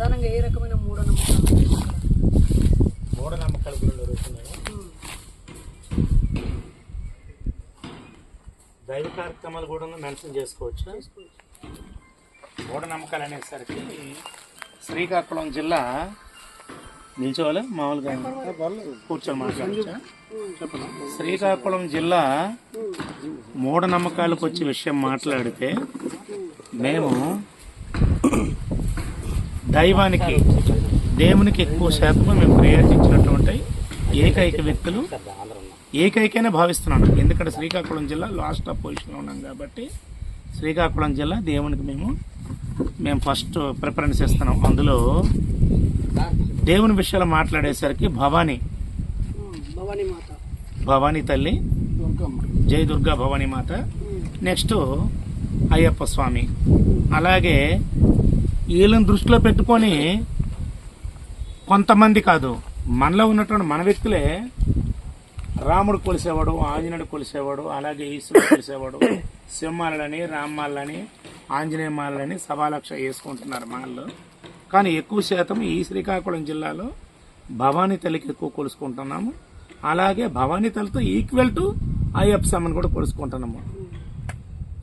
ప్రధానంగా ఏ రకమైన మూఢనమ్మకాలు? మూఢనమ్మకాల గురించి జరుగుతున్నాయి దైవ కార్యక్రమాలు కూడా మెన్షన్ చేసుకోవచ్చు. మూఢనమ్మకాలు అనేసరికి శ్రీకాకుళం జిల్లా నిల్చోవాలి మామూలుగా కూర్చొని మాట్లాడచ్చా? శ్రీకాకుళం జిల్లా మూఢనమ్మకాలకు వచ్చే విషయం మాట్లాడితే మేము దైవానికి దేవునికి ఎక్కువ శాతం మేము ప్రయారిటీ ఇచ్చినటువంటి ఏకైక వ్యక్తులు ఏకైకనే భావిస్తున్నాను. ఎందుకంటే శ్రీకాకుళం జిల్లా లాస్ట్ ఆఫ్ పొజిషన్లో ఉన్నాం కాబట్టి శ్రీకాకుళం జిల్లా దేవునికి మేము మేము ఫస్ట్ ప్రిఫరెన్స్ ఇస్తున్నాం అందులో దేవుని విషయాలు మాట్లాడేసరికి భవానీ భవానీ మాత. భవానీ తల్లి జై దుర్గా భవానీ మాత. నెక్స్ట్ అయ్యప్ప స్వామి. అలాగే వీళ్ళని దృష్టిలో పెట్టుకొని కొంతమంది కాదు మనలో ఉన్నటువంటి మన వ్యక్తులే రాముడు కొలిసేవాడు ఆంజనేయుడు కొలిసేవాడు అలాగే ఈశ్వరుడు కొలిసేవాడు సింహాలని రామ్మాలని ఆంజనేయ మాలని సభాలక్ష వేసుకుంటున్నారు మాల్లో కానీ ఎక్కువ శాతం ఈ శ్రీకాకుళం జిల్లాలో భవానీ తల్లికి ఎక్కువ కొలుసుకుంటున్నాము. అలాగే భవానీ తల్లితో ఈక్వల్ టు అయ్యప్ప స్వామిని కూడా కొలుసుకుంటున్నాము.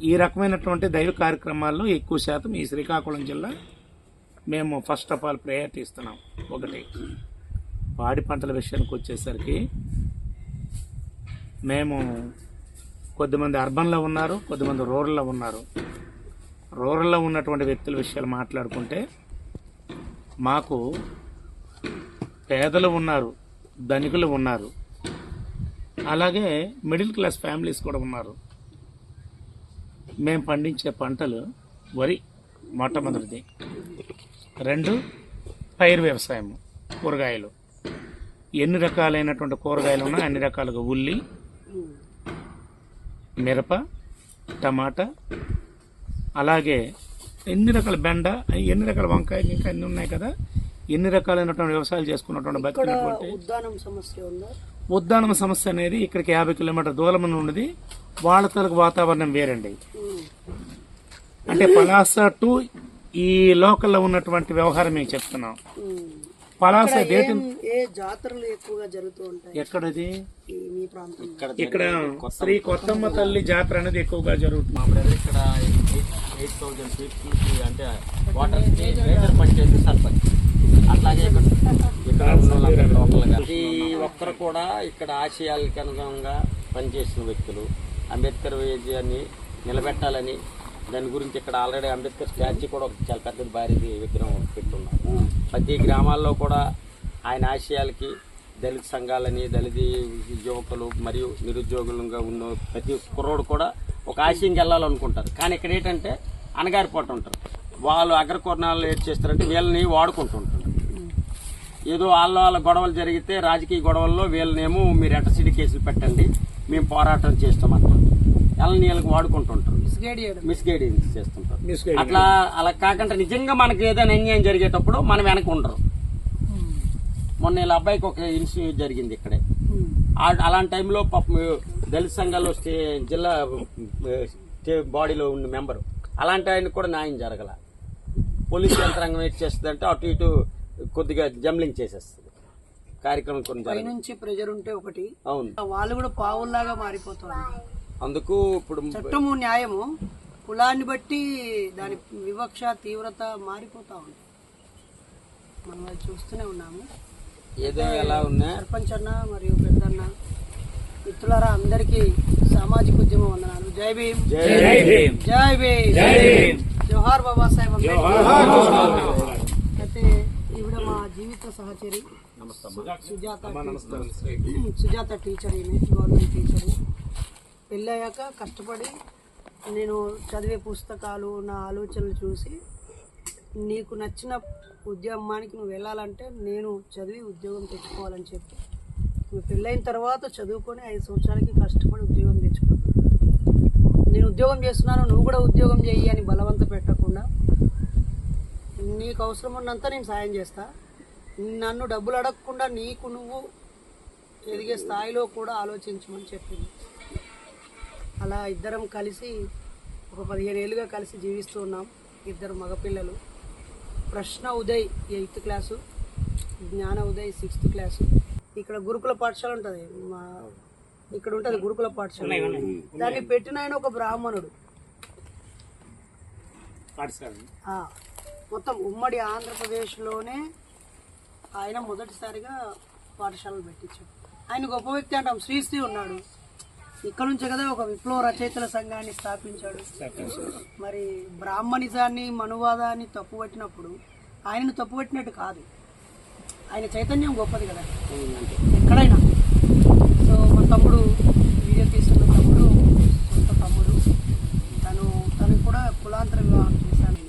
ఈ రకమైనటువంటి దైవ కార్యక్రమాల్లో ఎక్కువ శాతం ఈ శ్రీకాకుళం జిల్లా మేము ఫస్ట్ ఆఫ్ ఆల్ ప్రయారిటీ ఇస్తున్నాం ఒకటి. పాడి పంటల విషయానికి వచ్చేసరికి మేము కొద్దిమంది అర్బన్లో ఉన్నారు కొద్దిమంది రూరల్లో ఉన్నారు. రూరల్లో ఉన్నటువంటి వ్యక్తుల విషయాలు మాట్లాడుకుంటే మాకు పేదలు ఉన్నారు ధనికులు ఉన్నారు. అలాగే మిడిల్ క్లాస్ ఫ్యామిలీస్ కూడా ఉన్నారు. మేము పండించే పంటలు వరి మొట్టమొదటిది. రెండు పైరు వ్యవసాయం కూరగాయలు. ఎన్ని రకాలైనటువంటి కూరగాయలు ఉన్నా అన్ని రకాలుగా ఉల్లి మిరప టమాటా అలాగే ఎన్ని రకాల బెండ ఎన్ని రకాల వంకాయలు ఇంకా అన్ని ఉన్నాయి కదా ఎన్ని రకాలైనటువంటి వ్యవసాయాలు చేసుకున్నటువంటి బతికినటువంటి ఉద్దానం సమస్య ఉందా? ఉద్దానం సమస్య అనేది ఇక్కడికి యాభై కిలోమీటర్ దూరం ఉన్నది. వాళ్ళ తరకు వాతావరణం వేరండి. అంటే పలాస టు ఈ లోకల్లో ఉన్నటువంటి వ్యవహారం మేము చెప్తున్నాం. పలాస ఇక్కడ డేట్ ఏం- ఏ జాతరలు ఎక్కువగా జరుగుతూ ఉంటాయి? ఎక్కడది? ఇక్కడ శ్రీ కొత్తమ్మ తల్లి జాతర అనేది ఎక్కువగా జరుగుతుంది. ఇక్కడ ఎయిట్ థౌజండ్ అంటే వాటర్ మేజర్ పంచాయతీ సర్పంచ్. అట్లాగే ఇక్కడ ఇక్కడ ఉన్న వాళ్ళందరూ లోకల్గా. ప్రతి ఒక్కరు కూడా ఇక్కడ ఆశయాలకు అనుగుణంగా పనిచేసిన వ్యక్తులు. అంబేద్కర్ విజయాన్ని నిలబెట్టాలని దాని గురించి ఇక్కడ ఆల్రెడీ అంబేద్కర్ స్టాచ్యూ కూడా చాలా పెద్ద భారీ విగ్రహం పెట్టున్నారు ప్రతి గ్రామాల్లో కూడా ఆయన ఆశయాలకి దళిత సంఘాలని దళిత యువకులు మరియు నిరుద్యోగులుగా ఉన్న ప్రతి కుర్రోడు కూడా ఒక ఆశయంకి వెళ్ళాలనుకుంటారు. కానీ ఇక్కడ ఏంటంటే అనగారిపోతూ ఉంటారు. వాళ్ళు అగ్రకూర్ణాలు ఏం చేస్తారంటే వీళ్ళని వాడుకుంటుంటారు ఏదో వాళ్ళ వాళ్ళ గొడవలు జరిగితే రాజకీయ గొడవల్లో వీళ్ళనేమో మీరు అటసిడి కేసులు పెట్టండి మేము పోరాటం చేస్తామంటారు వాళ్ళని వీళ్ళకి వాడుకుంటుంటారు. మిస్గైడ్ చేస్తుంటారు. అట్లా అలా కాకుండా నిజంగా మనకి ఏదైనా అన్యాయం జరిగేటప్పుడు మనం వెనక ఉండరు. మొన్న వీళ్ళ అబ్బాయికి ఒక ఇన్సిడెంట్ జరిగింది ఇక్కడే. అలాంటి టైంలో పాపం దళిత సంఘాల్లో స్టే జిల్లా స్టే బాడీలో ఉన్న మెంబరు. అలాంటి ఆయనకు కూడా న్యాయం జరగల. పోలీస్ యంత్రాంగం ఏం చేస్తుందంటే అటు ఇటు కొద్దిగా జంబ్లింగ్ చేసేస్తుంది. కార్యక్రమం కొన్ని పైనుంచి ప్రెజర్ ఉంటే ఒకటి. అవును. వాళ్ళు కూడా పావుల్లాగా మారిపోతారు. అందుకు ఇప్పుడు చట్టము న్యాయము కులాన్ని బట్టి దాని వివక్ష తీవ్రత మారిపోతా ఉంది. మనం అది చూస్తూనే ఉన్నాము. ఏదో ఎలా ఉన్నా సర్పంచ్ అన్న మరియు పెద్దన్న మిత్రులారా అందరికీ సామాజిక ఉద్యమం వందనాలు. జై భీమ్. జై భీమ్. జై భీమ్. జై భీమ్. జోహార్ బాబాసాహెబ్ అయితే ఈవిడ మా జీవిత సహచరి. సుజాత సుజాత టీచర్ ఈమె గవర్నమెంట్ టీచర్. పెళ్ళయ్యాక కష్టపడి నేను చదివే పుస్తకాలు నా ఆలోచనలు చూసి నీకు నచ్చిన ఉద్యమానికి నువ్వు వెళ్ళాలంటే నేను చదివి ఉద్యోగం తెచ్చుకోవాలని చెప్పి నువ్వు పెళ్ళైన తర్వాత చదువుకొని ఐదు సంవత్సరాలకి కష్టపడి ఉద్యోగం తెచ్చుకున్నాను నేను ఉద్యోగం చేస్తున్నాను నువ్వు కూడా ఉద్యోగం చేయి అని బలవంత పెట్టకుండా నీకు అవసరం ఉన్నంత నేను సాయం చేస్తా. నన్ను డబ్బులు అడగకుండా నీకు నువ్వు ఎదిగే స్థాయిలో కూడా ఆలోచించమని చెప్పింది. అలా ఇద్దరం కలిసి ఒక పదిహేను ఏళ్ళుగా కలిసి జీవిస్తూ ఉన్నాం. ఇద్దరు మగపిల్లలు. ప్రశ్న ఉదయ్ ఎయిత్ క్లాసు జ్ఞాన ఉదయ్ సిక్స్త్ క్లాసు. ఇక్కడ గురుకుల పాఠశాల ఉంటుంది. మా ఇక్కడ ఉంటుంది గురుకుల పాఠశాల. దాన్ని పెట్టిన ఆయన ఒక బ్రాహ్మణుడు. మొత్తం ఉమ్మడి ఆంధ్రప్రదేశ్లోనే ఆయన మొదటిసారిగా పాఠశాలలు పెట్టించాడు. ఆయన గొప్ప వ్యక్తి అంటాం. శ్రీశ్రీ ఉన్నాడు. ఇక్కడ నుంచే కదా ఒక విప్లవ రచయితల సంఘాన్ని స్థాపించాడు. మరి బ్రాహ్మణిజాన్ని మనువాదాన్ని తప్పుపట్టినప్పుడు ఆయనను తప్పుపట్టినట్టు కాదు. ఆయన చైతన్యం గొప్పది కదా. ఎక్కడైనా. సో మా తమ్ముడు వీడియో తీస్తున్న తమ్ముడు సొంత తమ్ముడు తను తను కూడా కులాంతర వివాహం చేశాను.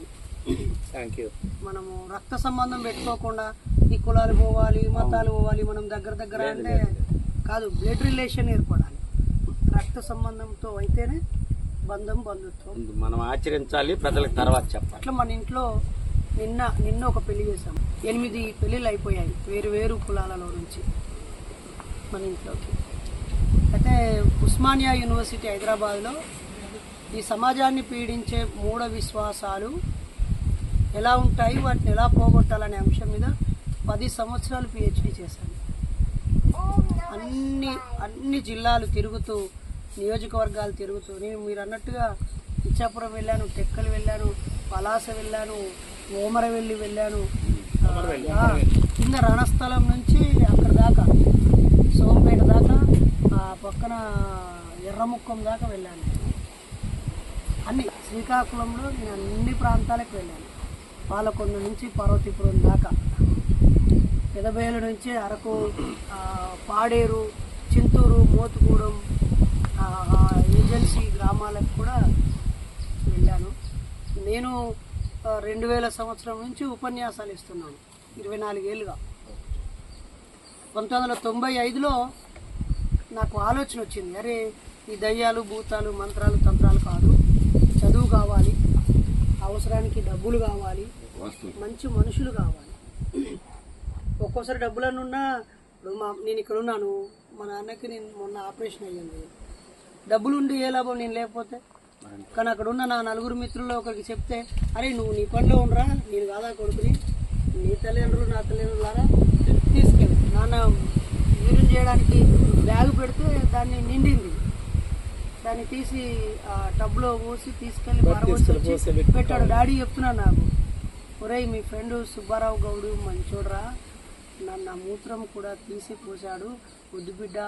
థ్యాంక్ యూ మనము రక్త సంబంధం పెట్టుకోకుండా ఈ కులాలు పోవాలి మతాలు పోవాలి మనం దగ్గర దగ్గర అంటే కాదు బ్లడ్ రిలేషన్ ఏర్పడాలి. రక్త సంబంధంతో అయితేనే బంధం బంధుత్వం. మనం ఆచరించాలి ప్రజలకు తర్వాత చెప్పాలి. అట్లా మన ఇంట్లో నిన్న నిన్న ఒక పెళ్ళి చేసాం ఎనిమిది పెళ్ళిళ్ళు అయిపోయాయి వేరు వేరు కులాలలో నుంచి మన ఇంట్లోకి. అయితే ఉస్మానియా యూనివర్సిటీ హైదరాబాద్లో ఈ సమాజాన్ని పీడించే మూఢ విశ్వాసాలు ఎలా ఉంటాయి వాటిని ఎలా పోగొట్టాలనే అంశం మీద పది సంవత్సరాలు పిహెచ్డి చేశాను. అన్ని అన్ని జిల్లాలు తిరుగుతూ నియోజకవర్గాలు తిరుగుతూ నేను మీరు అన్నట్టుగా ఇచ్చాపురం వెళ్ళాను టెక్కలు వెళ్ళాను పలాస వెళ్ళాను ఓమరవెల్లి వెళ్ళాను. కింద రణస్థలం నుంచి అక్కడ దాకా సోంపేట దాకా ఆ పక్కన ఎర్రముక్కం దాకా వెళ్ళాను. అన్ని శ్రీకాకుళంలో నేను అన్ని ప్రాంతాలకు వెళ్ళాను. పాలకొండ నుంచి పార్వతీపురం దాకా పెదబయలు నుంచి అరకు పాడేరు చింతూరు మోతుగూడెం ఏజెన్సీ గ్రామాలకు కూడా వెళ్ళాను. నేను రెండు వేల సంవత్సరం నుంచి ఉపన్యాసాలు ఇస్తున్నాను. ఇరవై నాలుగేళ్ళుగా పంతొమ్మిది వందల తొంభై ఐదులో నాకు ఆలోచన వచ్చింది. అరే ఈ దయ్యాలు భూతాలు మంత్రాలు తంత్రాలు కాదు. చదువు కావాలి. అవసరానికి డబ్బులు కావాలి. మంచి మనుషులు కావాలి. ఒక్కోసారి డబ్బులనున్నా ఇప్పుడు మా నేను ఇక్కడ ఉన్నాను. మా నాన్నకి నేను మొన్న ఆపరేషన్ అయ్యింది. డబ్బులుండి ఏ లాభం నేను లేకపోతే? కానీ అక్కడ ఉన్న నా నలుగురు మిత్రుల్లో ఒకరికి చెప్తే అరే నువ్వు నీ పనిలో ఉండరా? నేను కాదా కొడుకుని? నీ తల్లిదండ్రులు నా తల్లిదండ్రులారా? తీసుకెళ్ళి. నాన్న యూరిన్ చేయడానికి బ్యాగ్ పెడితే దాన్ని నిండింది. దాన్ని తీసి ఆ టబ్లో పోసి తీసుకెళ్ళి పెట్టాడు. డాడీ చెప్తున్నాడు నాకు ఒరేయ్ మీ ఫ్రెండ్ సుబ్బారావు గౌడు మంచోడ్రా. నన్ను మూత్రం కూడా తీసి పోసాడు వద్దు బిడ్డ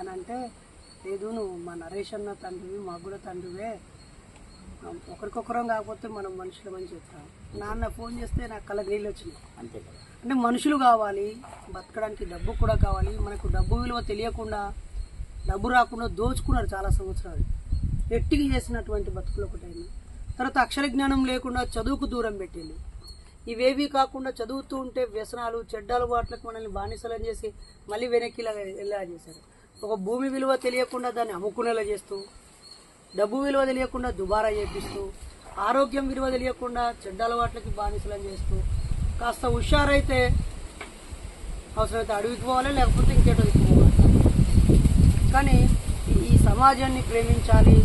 అని అంటే లేదు నువ్వు మా నరేష్ అన్న తండ్రివి మాకు కూడా తండ్రివే. ఒకరికొకరం కాకపోతే మనం మనుషులమని చెప్తాం. నాన్న ఫోన్ చేస్తే నాకు కళ్ళ నీళ్ళు వచ్చినాయి. అంతే కదా. అంటే మనుషులు కావాలి బతకడానికి డబ్బు కూడా కావాలి. మనకు డబ్బు విలువ తెలియకుండా డబ్బు రాకుండా దోచుకున్నారు చాలా సంవత్సరాలు. ఎట్టికి చేసినటువంటి బతుకులు ఒకటైనా తర్వాత అక్షర జ్ఞానం లేకుండా చదువుకు దూరం పెట్టింది. ఇవేవి కాకుండా చదువుతూ ఉంటే వ్యసనాలు చెడ్డ అలవాట్లకు మనల్ని బానిసలం చేసి మళ్ళీ వెనక్కి ఇలా వెళ్ళేలా చేశారు. ఒక భూమి విలువ తెలియకుండా దాన్ని అమ్ముకునేలా చేస్తూ డబ్బు విలువ తెలియకుండా దుబారా చేపిస్తూ ఆరోగ్యం విలువ తెలియకుండా చెడ్డ అలవాట్లకి బానిసలం చేస్తూ కాస్త హుషారైతే అవసరమైతే అడవికి పోవాలి లేకపోతే ఇంకేటో పోవాలి. కానీ ఈ సమాజాన్ని ప్రేమించాలి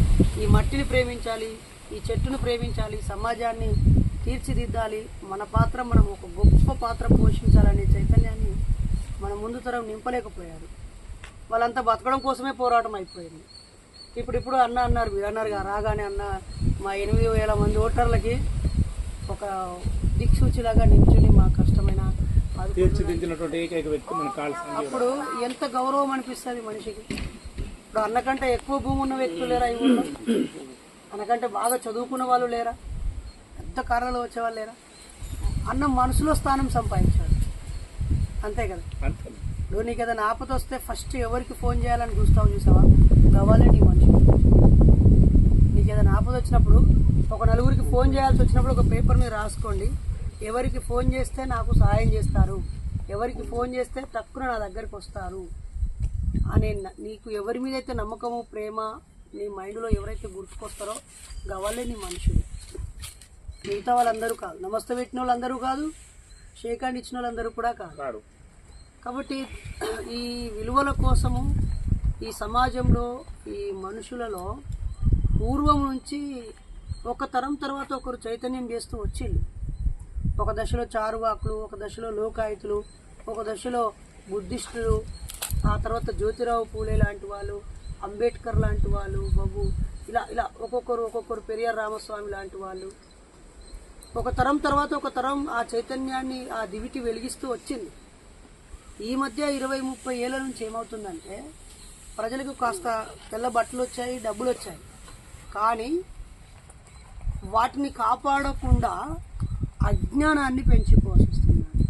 ఈ మట్టిని ప్రేమించాలి ఈ చెట్టును ప్రేమించాలి సమాజాన్ని తీర్చిదిద్దాలి మన పాత్ర మనం ఒక గొప్ప పాత్ర పోషించాలనే చైతన్యాన్ని మన ముందు తరం నింపలేకపోయారు. వాళ్ళంతా బతకడం కోసమే పోరాటం అయిపోయింది. ఇప్పుడు ఇప్పుడు అన్న అన్నారు మీరు అన్నారు రాగానే అన్న మా ఎనిమిది వేల మంది ఓటర్లకి ఒక దిక్సూచిలాగా నిల్చుని మా కష్టమైన అప్పుడు ఎంత గౌరవం అనిపిస్తుంది మనిషికి. ఇప్పుడు అన్నకంటే ఎక్కువ భూమి ఉన్న వ్యక్తులు లేరా ఈ ఊళ్ళో అన్నకంటే బాగా చదువుకున్న వాళ్ళు లేరా? పెద్ద కార్లలో వచ్చేవాళ్ళు లేరా? అన్న మనసులో స్థానం సంపాదించాడు. అంతే కదా? ఇప్పుడు నీకు ఏదైనా ఆపద వస్తే ఫస్ట్ ఎవరికి ఫోన్ చేయాలని చూస్తావు చూసావా? కావాలే నీ మనిషి. నీకు ఏదైనా ఆపద వచ్చినప్పుడు ఒక నలుగురికి ఫోన్ చేయాల్సి వచ్చినప్పుడు ఒక పేపర్ మీద రాసుకోండి. ఎవరికి ఫోన్ చేస్తే నాకు సహాయం చేస్తారు. ఎవరికి ఫోన్ చేస్తే తక్కువ నా దగ్గరికి వస్తారు. అనే నీకు ఎవరి మీద అయితే నమ్మకము ప్రేమ నీ మైండ్లో ఎవరైతే గుర్తుకొస్తారో గవాలే నీ మనుషులు. మిగతా వాళ్ళందరూ కాదు. నమస్తే పెట్టిన వాళ్ళందరూ కాదు. షేక్ హ్యాండ్ ఇచ్చిన వాళ్ళందరూ కూడా కాదు. కాబట్టి ఈ విలువల కోసము ఈ సమాజంలో ఈ మనుషులలో పూర్వం నుంచి ఒక తరం తర్వాత ఒకరు చైతన్యం చేస్తూ వచ్చింది ఒక దశలో చారువాకులు ఒక దశలో లోకాయుతులు ఒక దశలో బుద్ధిస్టులు ఆ తర్వాత జ్యోతిరావు పూలే లాంటి వాళ్ళు అంబేద్కర్ లాంటి వాళ్ళు బాబు ఇలా ఇలా ఒక్కొక్కరు ఒక్కొక్కరు పెరియార్ రామస్వామి లాంటి వాళ్ళు. ఒక తరం తర్వాత ఒక తరం ఆ చైతన్యాన్ని ఆ దివిటి వెలిగిస్తూ వచ్చింది. ఈ మధ్య ఇరవై ముప్పై ఏళ్ళ నుంచి ఏమవుతుందంటే ప్రజలకు కాస్త తెల్ల బట్టలు వచ్చాయి డబ్బులు వచ్చాయి. కానీ వాటిని కాపాడకుండా అజ్ఞానాన్ని పెంచి పోషిస్తున్నాడు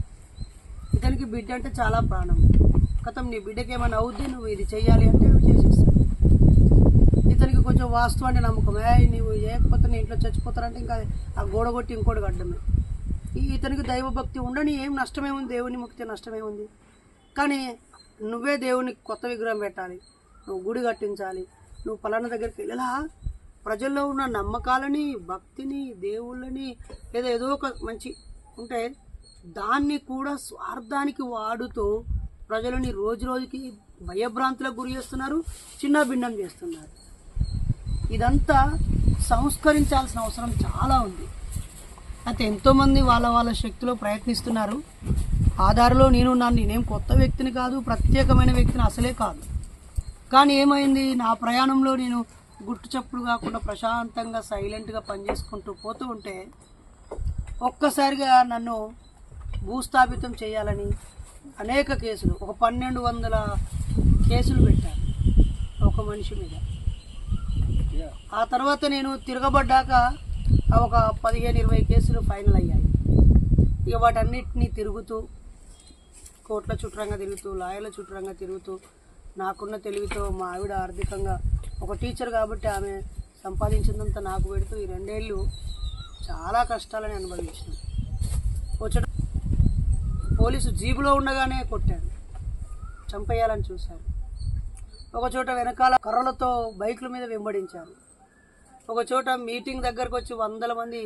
ఇతనికి బిడ్డ అంటే చాలా ప్రాణం. కథం నీ బిడ్డకి ఏమైనా అవుద్ది నువ్వు ఇది చేయాలి అంటే నువ్వు చేసేస్తావు. ఇతనికి కొంచెం వాస్తవాన్ని అంటే నమ్మకమే. నువ్వు చేయకపోతే నీ ఇంట్లో చచ్చిపోతారంటే ఇంకా ఆ గోడ కొట్టి ఇంకోటి కట్టడమే. ఇతనికి దైవభక్తి ఉండని ఏం నష్టమేముంది? దేవుని ముక్తి నష్టమేముంది? కానీ నువ్వే దేవునికి కొత్త విగ్రహం పెట్టాలి. నువ్వు గుడి కట్టించాలి. నువ్వు పలానా దగ్గరికి వెళ్ళలా ప్రజల్లో ఉన్న నమ్మకాలని భక్తిని దేవుళ్ళని లేదా ఏదో ఒక మంచి ఉంటే దాన్ని కూడా స్వార్థానికి వాడుతూ ప్రజలని రోజు రోజుకి భయభ్రాంతులకు గురి చేస్తున్నారు చిన్న భిన్నం చేస్తున్నారు. ఇదంతా సంస్కరించాల్సిన అవసరం చాలా ఉంది. అయితే ఎంతోమంది వాళ్ళ వాళ్ళ శక్తిలో ప్రయత్నిస్తున్నారు. ఆధారలో నేను నన్ను నేనేం కొత్త వ్యక్తిని కాదు ప్రత్యేకమైన వ్యక్తిని అసలే కాదు. కానీ ఏమైంది? నా ప్రయాణంలో నేను గుట్టు చప్పుడు కాకుండా ప్రశాంతంగా సైలెంట్గా పనిచేసుకుంటూ పోతూ ఉంటే ఒక్కసారిగా నన్ను భూస్థాపితం చేయాలని అనేక కేసులు ఒక పన్నెండు వందల కేసులు పెట్టారు ఒక మనిషి మీద. ఆ తర్వాత నేను తిరగబడ్డాక ఒక పదిహేను ఇరవై కేసులు ఫైనల్ అయ్యాయి. ఇక వాటన్నిటినీ తిరుగుతూ కోట్ల చుట్టరంగా తిరుగుతూ లాయర్ల చుట్టరంగా తిరుగుతూ నాకున్న తెలివితో మా ఆవిడ ఆర్థికంగా ఒక టీచర్ కాబట్టి ఆమె సంపాదించినంత నాకు పెడుతూ ఈ రెండేళ్ళు చాలా కష్టాలని అనుభవించిన వచ్చడం పోలీసు జీబులో ఉండగానే కొట్టాడు చంపేయాలని చూశారు. ఒకచోట వెనకాల కర్రలతో బైకుల మీద వెంబడించారు. ఒకచోట మీటింగ్ దగ్గరకు వచ్చి వందల మంది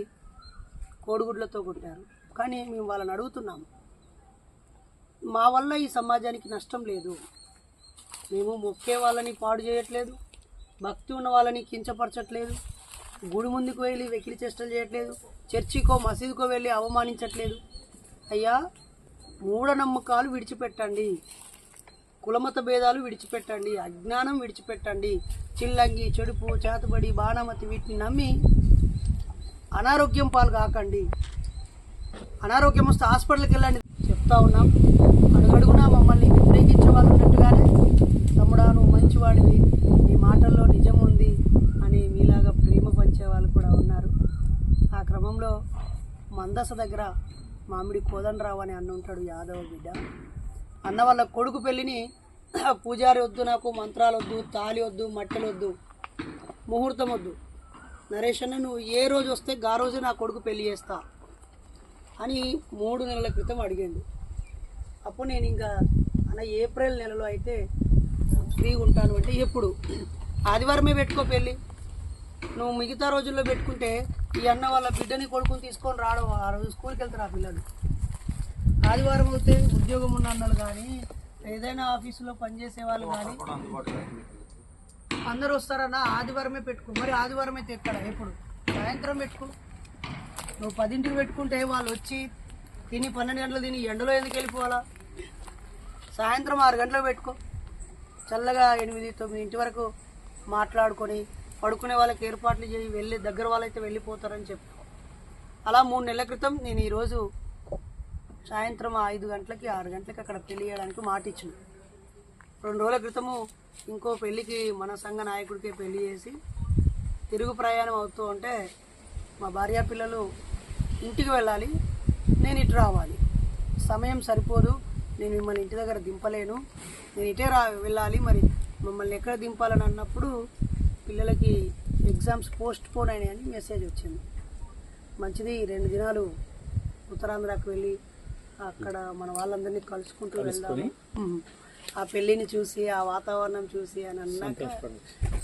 కోడిగుడ్లతో కొట్టారు. కానీ మేము వాళ్ళని అడుగుతున్నాము. మా వల్ల ఈ సమాజానికి నష్టం లేదు. మేము మొక్కే వాళ్ళని పాడు చేయట్లేదు. భక్తి ఉన్న వాళ్ళని కించపరచట్లేదు. గుడి ముందుకు వెళ్ళి వెకిలి చేష్టలు చేయట్లేదు. చర్చికో మసీదుకో వెళ్ళి అవమానించట్లేదు. అయ్యా మూఢనమ్మకాలు విడిచిపెట్టండి. కులమత భేదాలు విడిచిపెట్టండి. అజ్ఞానం విడిచిపెట్టండి. చిల్లంగి చెడుపు చేతబడి బాణమతి వీటిని నమ్మి అనారోగ్యం పాలు కాకండి. అనారోగ్యం వస్తే హాస్పిటల్కి వెళ్ళండి. చెప్తా ఉన్నాం. అడుగునా మమ్మల్ని వ్యతిరేకించే వాళ్ళు ఉన్నట్టుగానే తమ్ముడా నువ్వు మంచివాడివి. నీ మాటల్లో నిజం ఉంది అని మీలాగా ప్రేమ పంచే వాళ్ళు కూడా ఉన్నారు. ఆ క్రమంలో మందస దగ్గర మామిడి కోదండరావు అని అన్న ఉంటాడు యాదవ బిడ్డ. అన్న వాళ్ళ కొడుకు పెళ్ళిని పూజారి వద్దు నాకు మంత్రాలు వద్దు తాలి వద్దు మట్టెలు వద్దు ముహూర్తం వద్దు నరేష్ అన్న నువ్వు ఏ రోజు వస్తే గా రోజు నా కొడుకు పెళ్ళి చేస్తా అని మూడు నెలల క్రితం అడిగాడు అప్పుడు నేను ఇంకా అన్న ఏప్రిల్ నెలలో అయితే ఫ్రీగా ఉంటాను అంటే ఎప్పుడు? ఆదివారమే పెట్టుకో పెళ్ళి. నువ్వు మిగతా రోజుల్లో పెట్టుకుంటే ఈ అన్న వాళ్ళ బిడ్డని కొడుకుని తీసుకొని రావడం ఆ రోజు స్కూల్కి వెళ్తారు ఆ పిల్లలు. ఆదివారం అయితే ఉద్యోగం ఉన్న అన్నలు కానీ ఏదైనా ఆఫీసులో పనిచేసే వాళ్ళు కానీ అందరూ వస్తారన్న ఆదివారమే పెట్టుకో. మరి ఆదివారం అయితే ఎక్కడ? ఎప్పుడు? సాయంత్రం పెట్టుకో. నువ్వు పదింటికి పెట్టుకుంటే వాళ్ళు వచ్చి తిని పన్నెండు గంటలు తిని ఎండలో ఎందుకు వెళ్ళిపోవాలా? సాయంత్రం ఆరు గంటలు పెట్టుకో. చల్లగా ఎనిమిది తొమ్మిది ఇంటి వరకు మాట్లాడుకొని పడుకునే వాళ్ళకి ఏర్పాట్లు చేయి వెళ్ళి దగ్గర వాళ్ళైతే వెళ్ళిపోతారని చెప్పు. అలా మూడు నెలల క్రితం నేను ఈరోజు సాయంత్రం ఐదు గంటలకి ఆరు గంటలకి అక్కడ పెళ్ళి చేయడానికి మాట ఇచ్చిన. రెండు రోజుల క్రితము ఇంకో పెళ్ళికి మన సంఘ నాయకుడికి పెళ్ళి చేసి తిరుగు ప్రయాణం అవుతూ ఉంటే మా భార్య పిల్లలు ఇంటికి వెళ్ళాలి. నేను ఇటు రావాలి. సమయం సరిపోదు. నేను మిమ్మల్ని ఇంటి దగ్గర దింపలేను. నేను ఇటే రా వెళ్ళాలి. మరి మమ్మల్ని ఎక్కడ దింపాలని అన్నప్పుడు పిల్లలకి ఎగ్జామ్స్ పోస్ట్ పోన్ అయినాయని మెసేజ్ వచ్చింది. మంచిది రెండు దినాలు ఉత్తరాంధ్రకు వెళ్ళి అక్కడ మన వాళ్ళందరినీ కలుసుకుంటూ వెళ్దాము. ఆ పెళ్ళిని చూసి ఆ వాతావరణం చూసి అని అన్నాక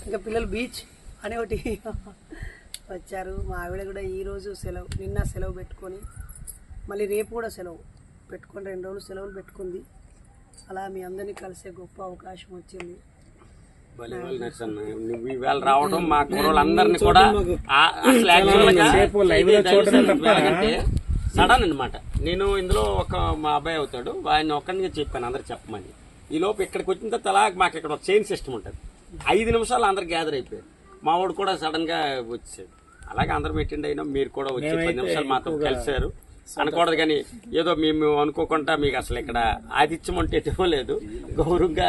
ఇంకా పిల్లలు బీచ్ అనే ఒకటి వచ్చారు. మా ఆవిడ కూడా ఈ రోజు సెలవు నిన్న సెలవు పెట్టుకొని మళ్ళీ రేపు కూడా సెలవు. పెట్టుకొని రెండు రోజులు సెలవులు పెట్టుకుంది. అలా మీ అందరినీ కలిసే గొప్ప అవకాశం వచ్చింది. నువ్వు రావడం మా కుర్రోళ్ళందరినీ కూడా అసలు యాక్చువల్గా సడన్ అన్నమాట. నేను ఇందులో ఒక మా అబ్బాయి అవుతాడు. ఆయన ఒక్కడిగా చెప్పాను అందరు చెప్పమని. ఈ లోపు ఇక్కడికి వచ్చిన తర్వాత అలా మాకు ఇక్కడ ఒక చైన్ సిస్టమ్ ఉంటుంది. ఐదు నిమిషాలు అందరు గ్యాదర్ అయిపోయారు. మా వాడు కూడా సడన్గా వచ్చేసాడు. అలాగే అందరు పెట్టిండి అయినా మీరు కూడా వచ్చి పది నిమిషాలు మాతో కలిశారు. అనకూడదు కానీ ఏదో మేము అనుకోకుండా మీకు అసలు ఇక్కడ ఆతిథ్యం అంటే ఇవ్వలేదు గౌరవంగా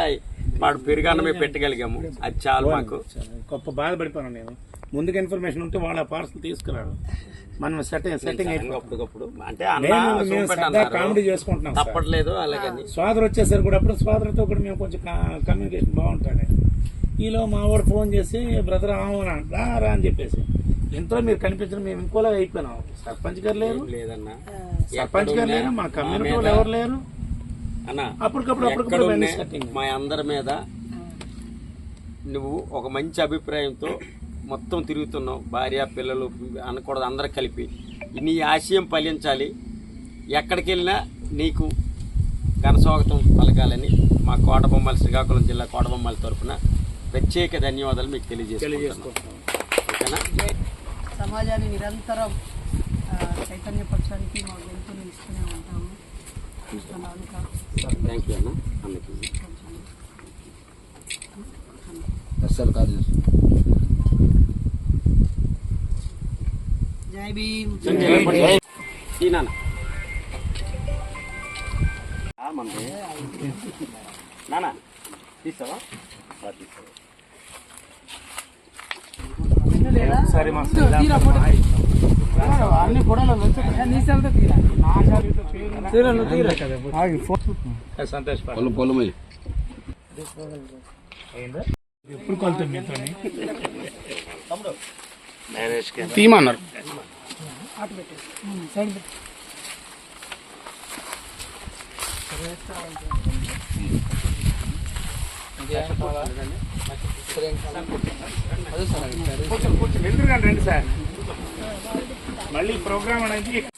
వాడు పెరుగన్నమే పెట్టగలిగాము. అది చాలు మాకు. గొప్ప బాధపడిపోయాను నేను. ముందుగా ఇన్ఫర్మేషన్ ఉంటే వాళ్ళ పార్సల్ తీసుకురాడు మనం సెట్టింగ్ సెట్టింగ్ అప్పటికప్పుడు అంటే. కామెడీ చేసుకుంటున్నాం. తప్పట్లేదు అలాగని. స్వాదర్ వచ్చేసరికి కూడా అప్పుడు స్వాదర్తో కూడా మేము కొంచెం కమ్యూనికేషన్ బాగుంటుంది ఈలో మా వాడు ఫోన్ చేసి బ్రదర్ అవునా రా అని చెప్పేసి. ఇంతలో మీరు కనిపించడం మేము ఇంకోలా అయిపోయినాం. సర్పంచ్ గారు లేరు. లేదన్నా. సర్పంచ్ గారు లేరు మా కమ్యూనిటీ వాళ్ళు ఎవరు లేరు? అన్న అప్పటికప్పుడు అప్పటికప్పుడు మా అందరి మీద నువ్వు ఒక మంచి అభిప్రాయంతో మొత్తం తిరుగుతున్నావు. భార్య పిల్లలు అనకూడదు అందరు కలిపి. నీ ఆశయం ఫలించాలి. ఎక్కడికి వెళ్ళినా నీకు ఘనస్వాగతం పలకాలని మా కోటబొమ్మల శ్రీకాకుళం జిల్లా కోటబొమ్మల తరఫున ప్రత్యేక ధన్యవాదాలు మీకు తెలియజేసుకుంటున్నాను ఓకేనా? సమాజాన్ని నిరంతరం చైతన్యపరచడానికి మా గొంతులు ఇస్తూనే ఉంటాము. థ్యాంక్ యూ అన్న. అన్నకి జై భీమ్. ఈ నాన్న. నాన్న తీసావా బా, తీసావా సరే మా సంతోష్ ఎప్పుడు కొలుతాం మీతో? తీయమన్నారు కొంచెం కొంచెం ఎదురుగా రండి సార్ మళ్ళీ ప్రోగ్రామ్ అనేది